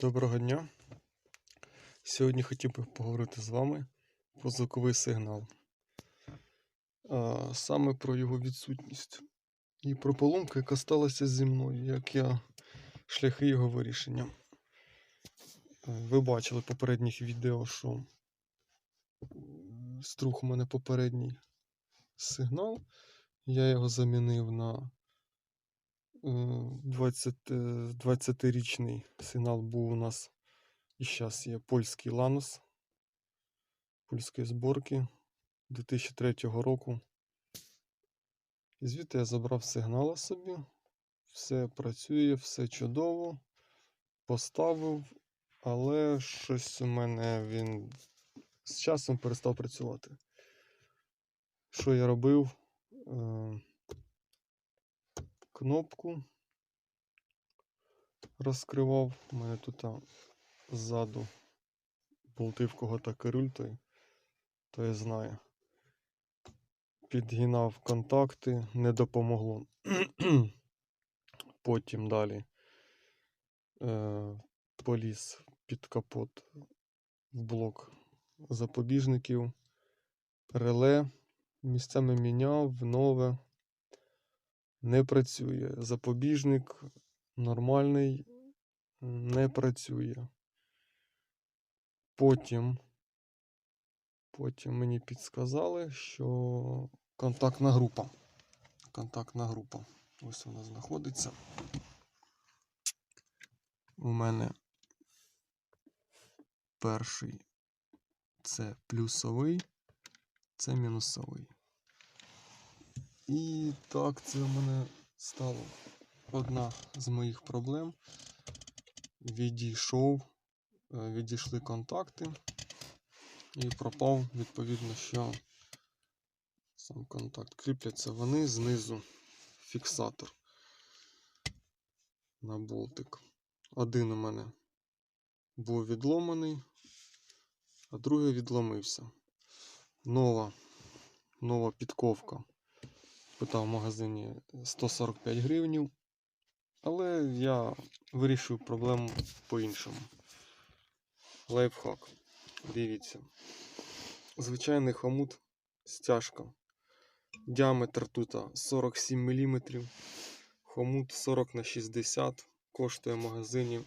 Доброго дня. Сьогодні хотів би поговорити з вами про звуковий сигнал, саме про його відсутність і про поломку, яка сталася зі мною, як я шляхи його вирішення. Ви бачили в попередніх відео, що струх у мене попередній сигнал. Я його замінив на е, 20, е, 20-річний сигнал був у нас. І зараз є польський Ланус польської зборки 2003 року. І звідти я забрав сигнала собі. Все працює, все чудово. Поставив, але щось у мене він з часом перестав працювати. Що я робив? Кнопку розкривав. У мене тут ззаду болти в кого так керуль, той, той знає. Підгинав контакти, не допомогло. Потім далі е, поліз під капот в блок запобіжників, реле місцями міняв, нове. Не працює. Запобіжник нормальний, не працює. Потім, потім мені підсказали, що контактна група. Контактна група. Ось вона знаходиться. У мене перший це плюсовий, це мінусовий. І так, це в мене стало одна з моїх проблем. Відійшов, е, відійшли контакти і пропав, відповідно, що сам контакт. Кріпляться вони знизу фіксатор на болтик. Один у мене був відломаний, а другий відломився. Нова, нова підковка. Питав в магазині 145 гривнів. Але я вирішив проблему по-іншому. Лайфхак. Дивіться. Звичайний хомут стяжка. Діаметр тут 47 мм. Хомут 40 на 60 коштує в магазині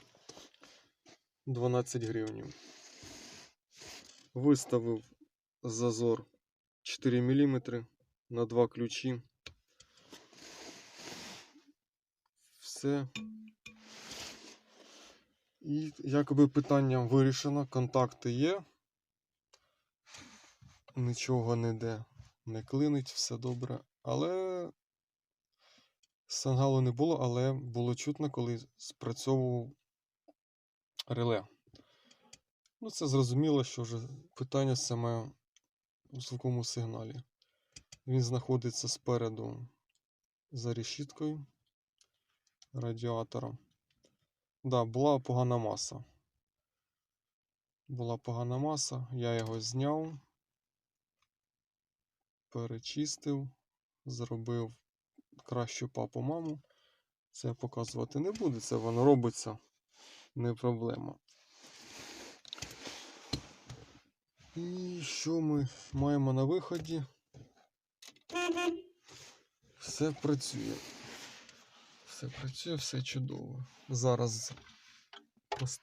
12 гривень. Виставив зазор 4 мм на два ключі. Все. І якоби питання вирішено, контакти є. Нічого не йде, не клинить, все добре. Але сигналу не було, але було чутно, коли спрацьовував реле. Ну, це зрозуміло, що вже питання саме у звуковому сигналі. Він знаходиться спереду за решіткою радіатора. Да, була погана маса. Була погана маса, я його зняв, перечистив, зробив кращу папу маму. Це я показувати не буду, це воно робиться, не проблема. І що ми маємо на виході? Все працює. Все працює, все чудово. Зараз пос-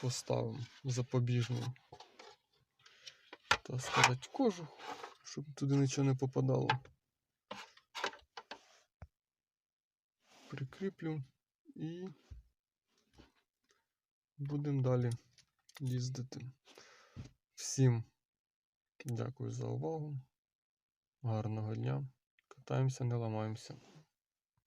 поставимо запобіжну, так сказати, кожух, щоб туди нічого не попадало. Прикріплю і будемо далі їздити. Всім дякую за увагу. Гарного дня. Катаємося, не ламаємося.